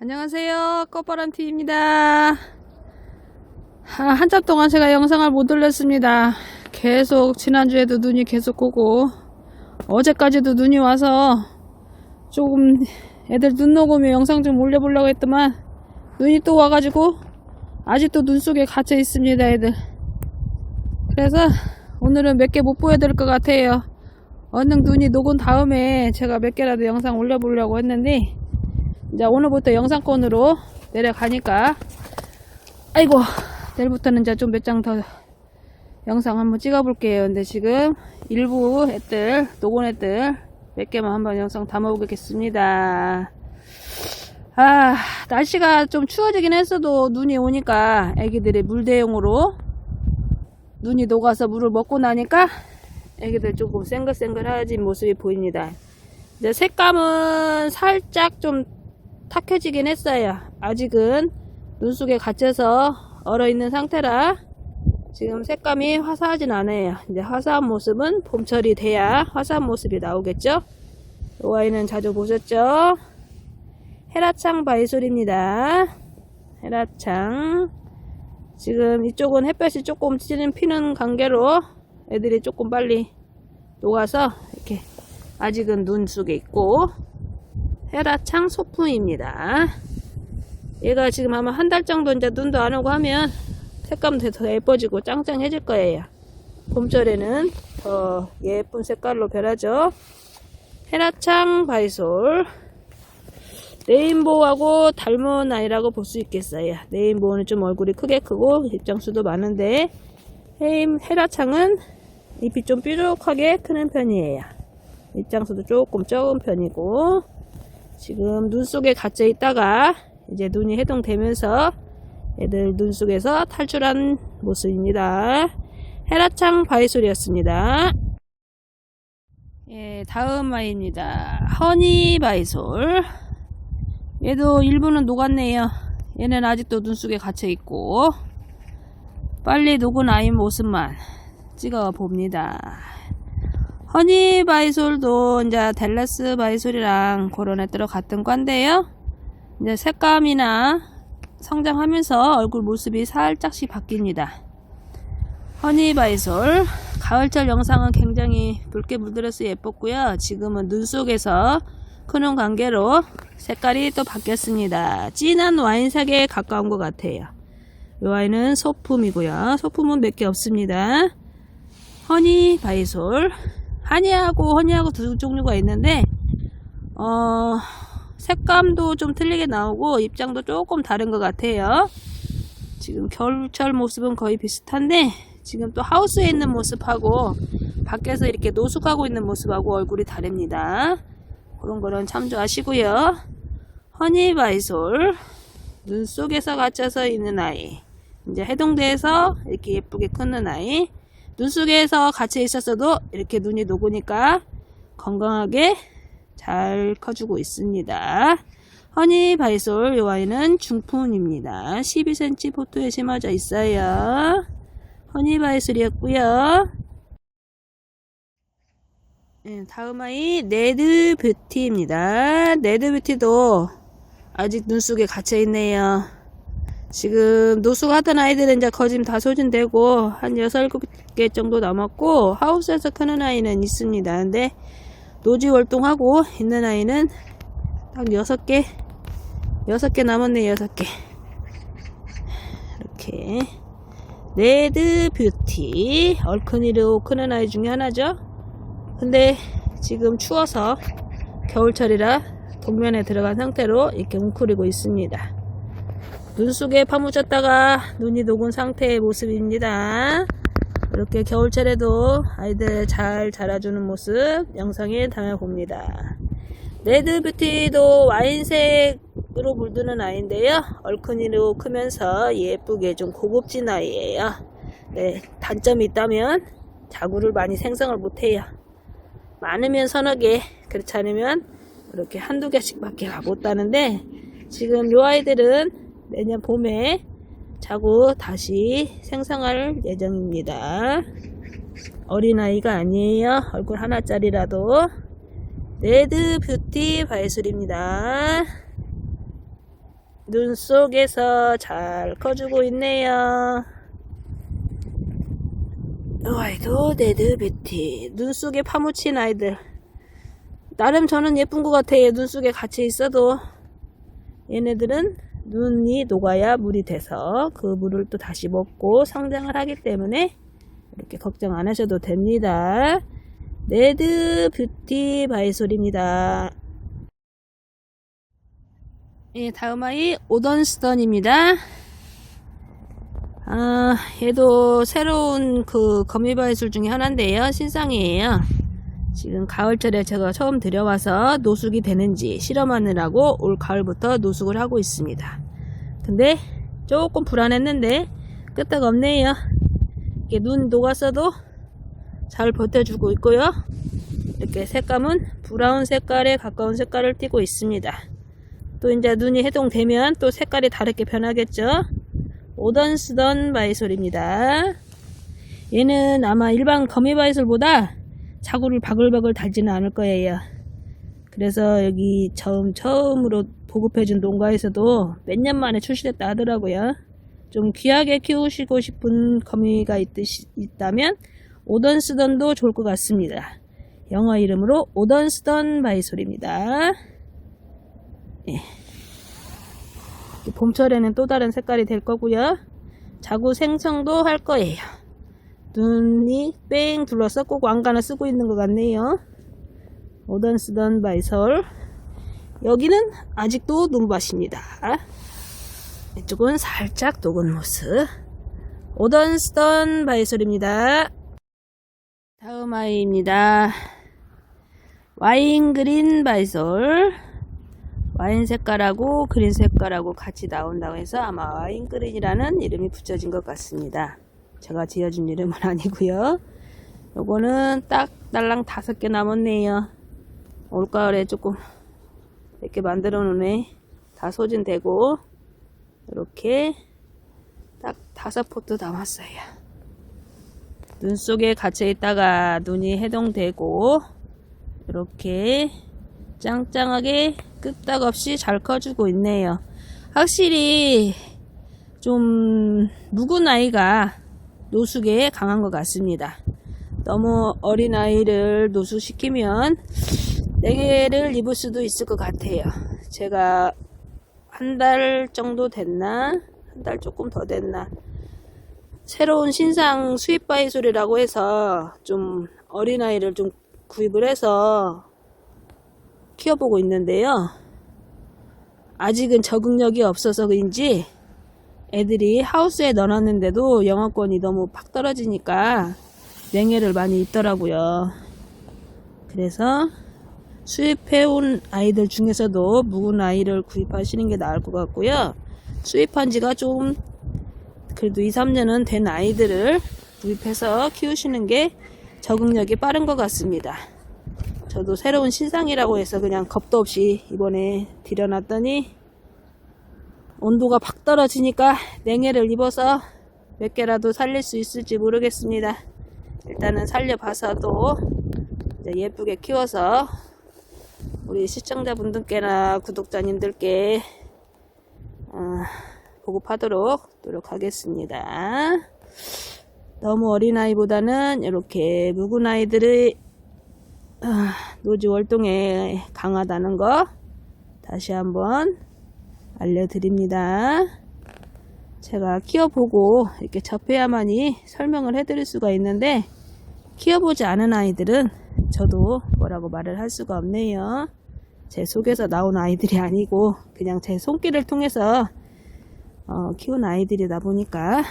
안녕하세요. 꽃바람티입니다. 아, 한참 동안 제가 영상을 못 올렸습니다. 계속 지난주에도 눈이 계속 오고 어제까지도 눈이 와서 조금 애들 눈 녹으면 영상 좀 올려보려고 했더만 눈이 또 와가지고 아직도 눈 속에 갇혀 있습니다 애들 그래서 오늘은 몇 개 못 보여드릴 것 같아요 얼른 눈이 녹은 다음에 제가 몇 개라도 영상 올려보려고 했는데 이제 오늘부터 영상권으로 내려가니까 아이고 내일부터는 이제 좀 몇 장 더 영상 한번 찍어 볼게요. 근데 지금 일부 애들 녹은 애들 몇 개만 한번 영상 담아 보겠습니다. 아 날씨가 좀 추워지긴 했어도 눈이 오니까 애기들이 물 대용으로 눈이 녹아서 물을 먹고 나니까 애기들 조금 생글생글해진 모습이 보입니다. 이제 색감은 살짝 좀 탁해지긴 했어요. 아직은 눈 속에 갇혀서 얼어있는 상태라 지금 색감이 화사하진 않아요. 이제 화사한 모습은 봄철이 돼야 화사한 모습이 나오겠죠? 이 아이는 자주 보셨죠? 헤라창 바이솔입니다. 헤라창. 지금 이쪽은 햇볕이 조금 찌는 피는 관계로 애들이 조금 빨리 녹아서 이렇게 아직은 눈 속에 있고 헤라창 소풍입니다. 얘가 지금 아마 한 달 정도 이제 눈도 안 오고 하면 색감도 더 예뻐지고 짱짱해질 거예요. 봄철에는 더 예쁜 색깔로 변하죠. 헤라창 바이솔 레인보우하고 닮은 아이라고 볼 수 있겠어요. 레인보우는 좀 얼굴이 크게 크고 입장수도 많은데 헤임, 헤라창은 잎이 좀 뾰족하게 크는 편이에요. 입장수도 조금 적은 편이고 지금 눈 속에 갇혀 있다가 이제 눈이 해동되면서 애들 눈 속에서 탈출한 모습입니다. 헤라창 바이솔이었습니다. 예, 다음 아이입니다. 허니 바이솔. 얘도 일부는 녹았네요. 얘는 아직도 눈 속에 갇혀 있고 빨리 녹은 아이 모습만 찍어 봅니다. 허니 바이솔도 이제 델라스 바이솔이랑 그런 애들로 같은 과인데요. 이제 색감이나 성장하면서 얼굴 모습이 살짝씩 바뀝니다. 허니 바이솔 가을철 영상은 굉장히 붉게 물들어서 예뻤고요. 지금은 눈 속에서 크는 관계로 색깔이 또 바뀌었습니다. 진한 와인색에 가까운 것 같아요. 이 와인은 소품이고요. 소품은 몇 개 없습니다. 허니 바이솔 하니하고 허니하고 두 종류가 있는데 어 색감도 좀 틀리게 나오고 입장도 조금 다른 것 같아요. 지금 겨울철 모습은 거의 비슷한데 지금 또 하우스에 있는 모습하고 밖에서 이렇게 노숙하고 있는 모습하고 얼굴이 다릅니다. 그런 거는 참조하시고요. 허니바이솔 눈 속에서 갇혀서 있는 아이 이제 해동돼서 이렇게 예쁘게 크는 아이 눈 속에서 갇혀 있었어도 이렇게 눈이 녹으니까 건강하게 잘 커주고 있습니다. 허니 바이솔 이 아이는 중풍입니다. 12cm 포토에 심어져 있어요. 허니 바이솔이었고요. 네, 다음 아이 네드 뷰티입니다. 네드 뷰티도 아직 눈 속에 갇혀 있네요. 지금 노숙하던 아이들은 이제 거짐 다 소진되고 한 6, 7개 정도 남았고 하우스에서 크는 아이는 있습니다. 근데 노지 활동하고 있는 아이는 딱 6개 6개 남았네 6개 이렇게 레드 뷰티 얼큰이로 크는 아이 중에 하나죠. 근데 지금 추워서 겨울철이라 동면에 들어간 상태로 이렇게 웅크리고 있습니다. 눈 속에 파묻혔다가 눈이 녹은 상태의 모습입니다. 이렇게 겨울철에도 아이들 잘 자라주는 모습 영상에 담아봅니다. 레드뷰티도 와인색으로 물드는 아이인데요. 얼큰이로 크면서 예쁘게 좀 고급진 아이예요. 네, 단점이 있다면 자구를 많이 생성을 못해요. 많으면 서너 개, 그렇지 않으면 이렇게 한두 개씩밖에 못 따는데 지금 요 아이들은 내년 봄에 자고 다시 생성할 예정입니다. 어린아이가 아니에요. 얼굴 하나짜리라도 레드 뷰티 바이술입니다. 눈 속에서 잘 커주고 있네요. 아이고, 레드 뷰티. 눈 속에 파묻힌 아이들. 나름 저는 예쁜 것 같아요. 눈 속에 같이 있어도. 얘네들은 눈이 녹아야 물이 돼서 그 물을 또 다시 먹고 성장을 하기 때문에 이렇게 걱정 안 하셔도 됩니다. 레드 뷰티 바이솔입니다. 예, 다음 아이 오던스던입니다. 아, 얘도 새로운 그 거미바이솔 중에 하나인데요. 신상이에요. 지금 가을철에 제가 처음 들여와서 노숙이 되는지 실험하느라고 올 가을부터 노숙을 하고 있습니다. 근데 조금 불안했는데 끄떡 없네요. 이게 눈 녹았어도 잘 버텨주고 있고요. 이렇게 색감은 브라운 색깔에 가까운 색깔을 띠고 있습니다. 또 이제 눈이 해동되면 또 색깔이 다르게 변하겠죠. 오던 쓰던 바이솔입니다. 얘는 아마 일반 거미 바이솔보다 자구를 바글바글 달지는 않을 거예요. 그래서 여기 처음 처음으로 보급해준 농가에서도 몇 년 만에 출시됐다 하더라고요. 좀 귀하게 키우시고 싶은 거미가 있듯이, 있다면 오던 쓰던도 좋을 것 같습니다. 영어 이름으로 오던 쓰던 바이솔입니다. 예. 봄철에는 또 다른 색깔이 될 거고요. 자구 생성도 할 거예요. 눈이 뺑 둘러서 꼭 왕관을 쓰고 있는 것 같네요. 오던 쓰던 바이솔. 여기는 아직도 눈밭입니다. 이쪽은 살짝 녹은 모습. 오던 쓰던 바이솔입니다. 다음 아이입니다. 와인 그린 바이솔. 와인 색깔하고 그린 색깔하고 같이 나온다고 해서 아마 와인 그린이라는 이름이 붙여진 것 같습니다. 제가 지어준 이름은 아니고요. 요거는 딱 딸랑 다섯 개 남았네요. 올가을에 조금 이렇게 만들어 놓네. 다 소진되고 이렇게 딱 다섯 포트 남았어요. 눈 속에 갇혀 있다가 눈이 해동되고 이렇게 짱짱하게 끄떡없이 잘 커주고 있네요. 확실히 좀 묵은 아이가 노숙에 강한 것 같습니다. 너무 어린 아이를 노숙시키면 냉해를 입을 수도 있을 것 같아요. 제가 한 달 정도 됐나? 한 달 조금 더 됐나? 새로운 신상 수입 바이솔이라고 해서 좀 어린 아이를 좀 구입을 해서 키워보고 있는데요. 아직은 적응력이 없어서 그런지 애들이 하우스에 넣어놨는데도 영어권이 너무 팍 떨어지니까 냉해를 많이 입더라고요. 그래서 수입해온 아이들 중에서도 묵은 아이를 구입하시는 게 나을 것 같고요. 수입한 지가 좀 그래도 2, 3년은 된 아이들을 구입해서 키우시는 게 적응력이 빠른 것 같습니다. 저도 새로운 신상이라고 해서 그냥 겁도 없이 이번에 들여놨더니 온도가 팍 떨어지니까 냉해를 입어서 몇 개라도 살릴 수 있을지 모르겠습니다. 일단은 살려봐서도 예쁘게 키워서 우리 시청자분들께나 구독자님들께 어, 보급하도록 노력하겠습니다. 너무 어린아이보다는 이렇게 묵은 아이들의 아, 노지 월동에 강하다는 거 다시 한번 알려드립니다. 제가 키워보고 이렇게 접해야만이 설명을 해드릴 수가 있는데 키워보지 않은 아이들은 저도 뭐라고 말을 할 수가 없네요. 제 속에서 나온 아이들이 아니고 그냥 제 손길을 통해서 어, 키운 아이들이다 보니까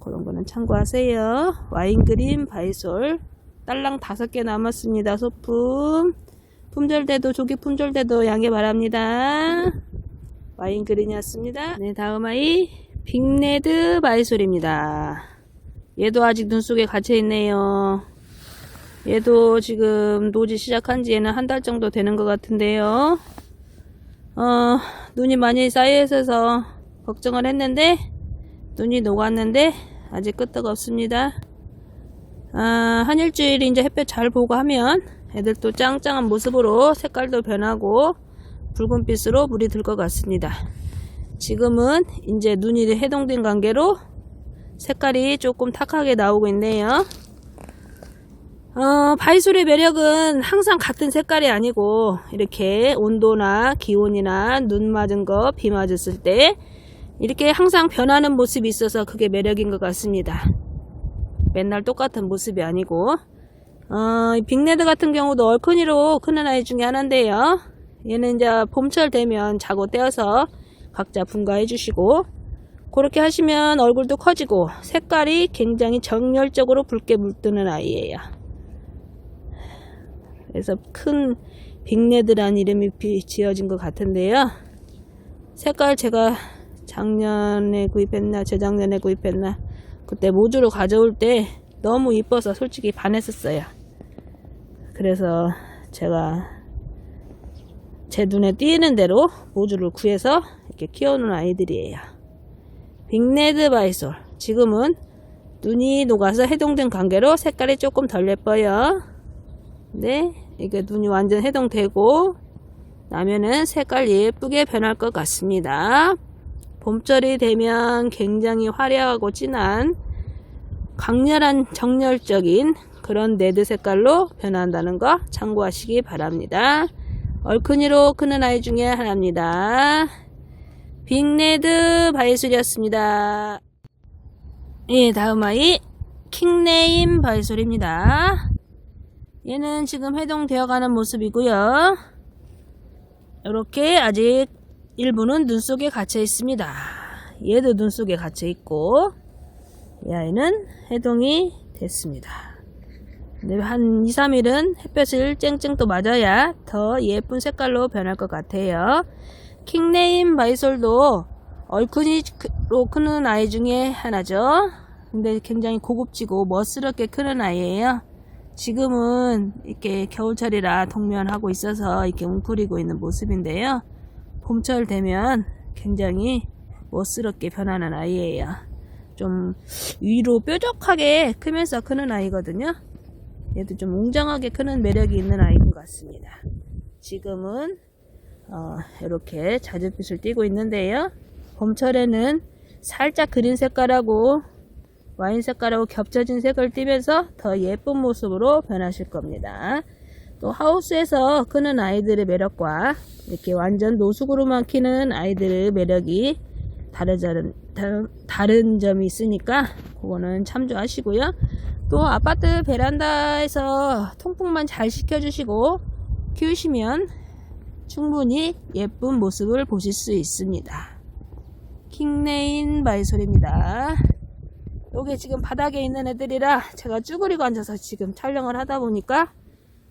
그런 거는 참고하세요. 와인 그린 바이솔 딸랑 다섯 개 남았습니다. 소품 품절돼도 조기 품절돼도 양해 바랍니다. 와인 그린이었습니다. 네 다음 아이 빅레드 바이솔입니다. 얘도 아직 눈 속에 갇혀 있네요. 얘도 지금 노지 시작한 지에는 한 달 정도 되는 것 같은데요. 어, 눈이 많이 쌓여 있어서 걱정을 했는데, 눈이 녹았는데, 아직 끄떡 없습니다. 아, 한 일주일 이제 햇볕 잘 보고 하면 애들 또 짱짱한 모습으로 색깔도 변하고 붉은빛으로 물이 들 것 같습니다. 지금은 이제 눈이 해동된 관계로 색깔이 조금 탁하게 나오고 있네요. 어, 바이솔의 매력은 항상 같은 색깔이 아니고 이렇게 온도나 기온이나 눈 맞은 거, 비 맞았을 때 이렇게 항상 변하는 모습이 있어서 그게 매력인 것 같습니다. 맨날 똑같은 모습이 아니고 어, 이 빅레드 같은 경우도 얼큰이로 크는 아이 중에 하나인데요. 얘는 이제 봄철 되면 자고 떼어서 각자 분가해 주시고 그렇게 하시면 얼굴도 커지고 색깔이 굉장히 정열적으로 붉게 물드는 아이예요. 그래서 큰 빅레드란 이름이 비- 지어진 것 같은데요. 색깔 제가 작년에 구입했나 재작년에 구입했나 그때 모주로 가져올 때 너무 이뻐서 솔직히 반했었어요. 그래서 제가 제 눈에 띄는 대로 모주를 구해서 이렇게 키워놓은 아이들이에요. 빅레드 바이솔. 지금은 눈이 녹아서 해동된 관계로 색깔이 조금 덜 예뻐요. 네, 이게 눈이 완전 해동되고 나면은 색깔 예쁘게 변할 것 같습니다. 봄철이 되면 굉장히 화려하고 진한 강렬한 정열적인 그런 레드 색깔로 변한다는 거 참고하시기 바랍니다. 얼큰이로 크는 아이 중에 하나입니다. 빅레드 바이솔이었습니다. 예, 다음 아이 킹네임 바이솔입니다. 얘는 지금 해동되어 가는 모습이고요. 이렇게 아직 일부는 눈 속에 갇혀 있습니다. 얘도 눈 속에 갇혀 있고 이 아이는 해동이 됐습니다. 근데 한 2, 3일은 햇볕을 쨍쨍 또 맞아야 더 예쁜 색깔로 변할 것 같아요. 킹네임 바이솔도 얼큰이로 크는 아이 중에 하나죠. 근데 굉장히 고급지고 멋스럽게 크는 아이예요. 지금은 이렇게 겨울철이라 동면하고 있어서 이렇게 웅크리고 있는 모습인데요. 봄철 되면 굉장히 멋스럽게 변하는 아이예요. 좀 위로 뾰족하게 크면서 크는 아이거든요. 얘도 좀 웅장하게 크는 매력이 있는 아이인 것 같습니다. 지금은 어, 이렇게 자줏빛을 띠고 있는데요. 봄철에는 살짝 그린 색깔하고 와인 색깔하고 겹쳐진 색을 띠면서 더 예쁜 모습으로 변하실 겁니다. 또 하우스에서 크는 아이들의 매력과 이렇게 완전 노숙으로만 키는 아이들의 매력이 다르다는, 다른, 다른 점이 있으니까 그거는 참조하시고요. 또 아파트 베란다에서 통풍만 잘 시켜주시고 키우시면 충분히 예쁜 모습을 보실 수 있습니다. 킹레인 바이솔입니다. 요게 지금 바닥에 있는 애들이라 제가 쭈그리고 앉아서 지금 촬영을 하다 보니까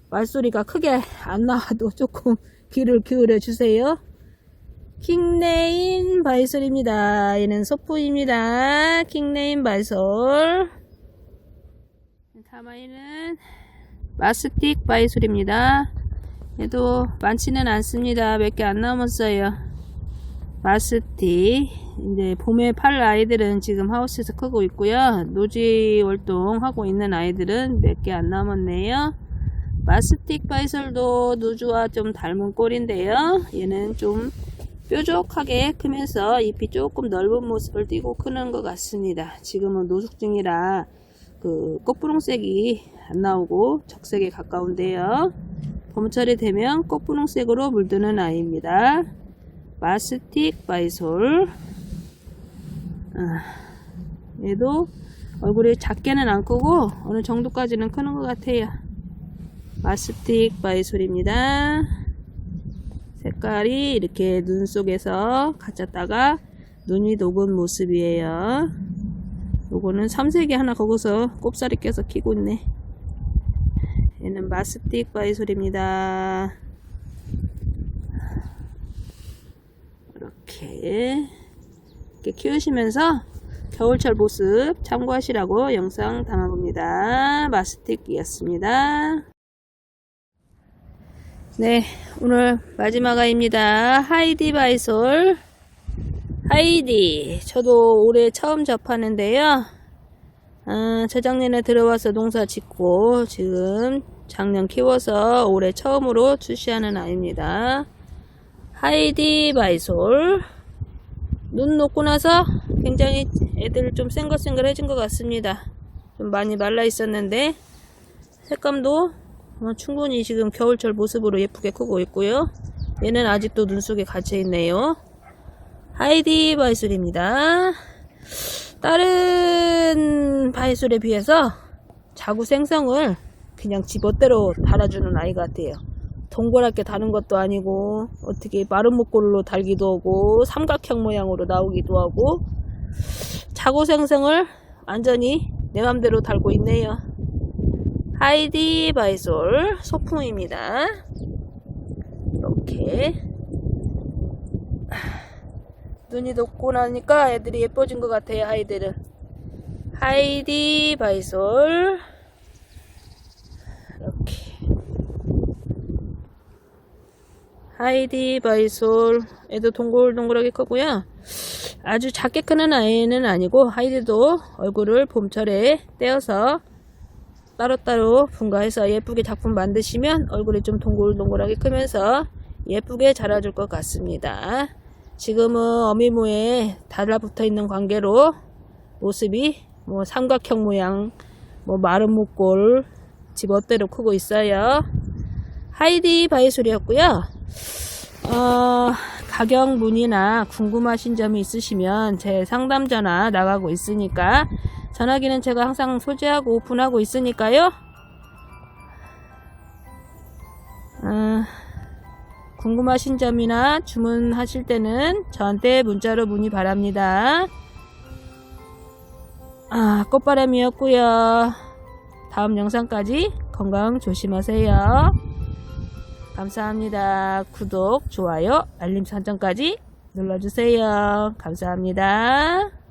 말소리가 크게 안 나와도 조금 귀를 기울여 주세요. 킹네인 바이솔입니다. 얘는 소프입니다. 킹네인 바이솔. 다마이는 마스틱 바이솔입니다. 얘도 많지는 않습니다. 몇 개 안 남았어요. 마스틱. 이제 봄에 팔 아이들은 지금 하우스에서 크고 있고요. 노지 활동하고 있는 아이들은 몇 개 안 남았네요. 마스틱 바이솔도 누주와 좀 닮은 꼴인데요. 얘는 좀 뾰족하게 크면서 잎이 조금 넓은 모습을 띠고 크는 것 같습니다. 지금은 노숙 중이라 그 꽃분홍색이 안 나오고 적색에 가까운데요. 봄철이 되면 꽃분홍색으로 물드는 아이입니다. 마스틱 바이솔. 아, 얘도 얼굴이 작게는 안 크고 어느 정도까지는 크는 것 같아요. 마스틱 바이솔입니다. 색깔이 이렇게 눈 속에서 갇혔다가 눈이 녹은 모습이에요. 요거는 삼색이 하나 거기서 꼽사리 껴서 키고 있네. 얘는 마스틱 바이솔입니다. 이렇게 이렇게 키우시면서 겨울철 모습 참고하시라고 영상 담아봅니다. 마스틱이었습니다. 네, 오늘 마지막 아이입니다. 하이디 바이솔. 하이디. 저도 올해 처음 접하는데요. 아, 저작년에 들어와서 농사 짓고 지금 작년 키워서 올해 처음으로 출시하는 아이입니다. 하이디 바이솔 눈 녹고 나서 굉장히 애들 좀 생글생글해진 것 같습니다. 좀 많이 말라 있었는데 색감도 어, 충분히 지금 겨울철 모습으로 예쁘게 크고 있고요. 얘는 아직도 눈 속에 갇혀 있네요. 하이디 바이솔입니다. 다른 바이솔에 비해서 자구 생성을 그냥 집어대로 달아주는 아이 같아요. 동그랗게 다는 것도 아니고 어떻게 마른 목골로 달기도 하고 삼각형 모양으로 나오기도 하고 자구 생성을 완전히 내 맘대로 달고 있네요. 하이디 바이솔 소풍입니다. 이렇게 눈이 녹고 나니까 애들이 예뻐진 것 같아요. 아이들은 하이디 바이솔 이렇게 하이디 바이솔 애도 동글동글하게 크고요. 아주 작게 크는 아이는 아니고 하이디도 얼굴을 봄철에 떼어서 따로따로 분가해서 예쁘게 작품 만드시면 얼굴이 좀 동글동글하게 크면서 예쁘게 자라줄 것 같습니다. 지금은 어미모에 달라붙어 있는 관계로 모습이 뭐 삼각형 모양, 뭐 마른 목골, 집어대로 크고 있어요. 하이디 바이솔이었고요. 어, 가격 문의나 궁금하신 점이 있으시면 제 상담 전화 나가고 있으니까 전화기는 제가 항상 소지하고 오픈하고 있으니까요. 어, 궁금하신 점이나 주문하실 때는 저한테 문자로 문의 바랍니다. 아, 꽃바람이었고요. 다음 영상까지 건강 조심하세요. 감사합니다. 구독, 좋아요, 알림 설정까지 눌러주세요. 감사합니다.